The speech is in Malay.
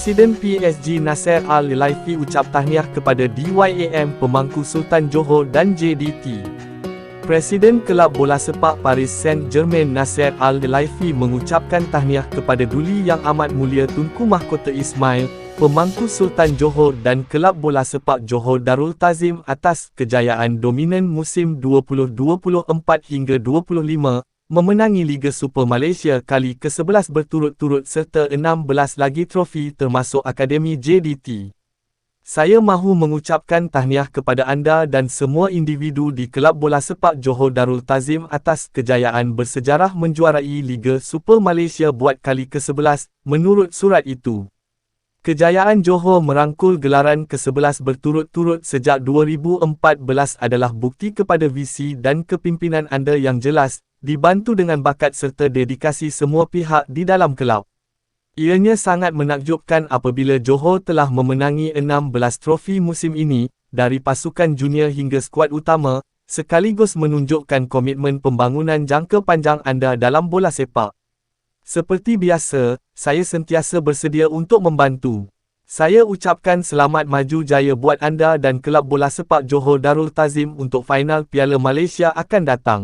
Presiden PSG Nasser Al-Khelaifi ucap tahniah kepada DYAM pemangku Sultan Johor dan JDT. Presiden Kelab Bola Sepak Paris Saint-Germain Nasser Al-Khelaifi mengucapkan tahniah kepada Duli Yang Amat Mulia Tunku Mahkota Ismail, pemangku Sultan Johor dan Kelab Bola Sepak Johor Darul Tazim atas kejayaan dominan musim 2024 hingga 25, memenangi Liga Super Malaysia kali ke-11 berturut-turut serta 16 lagi trofi termasuk Akademi JDT. Saya mahu mengucapkan tahniah kepada anda dan semua individu di Kelab Bola Sepak Johor Darul Tazim atas kejayaan bersejarah menjuarai Liga Super Malaysia buat kali ke-11, menurut surat itu. Kejayaan Johor merangkul gelaran ke-11 berturut-turut sejak 2014 adalah bukti kepada visi dan kepimpinan anda yang jelas, dibantu dengan bakat serta dedikasi semua pihak di dalam kelab. Ianya sangat menakjubkan apabila Johor telah memenangi 16 trofi musim ini, dari pasukan junior hingga skuad utama, sekaligus menunjukkan komitmen pembangunan jangka panjang anda dalam bola sepak. Seperti biasa, saya sentiasa bersedia untuk membantu. Saya ucapkan selamat maju jaya buat anda dan kelab bola sepak Johor Darul Tazim untuk final Piala Malaysia akan datang.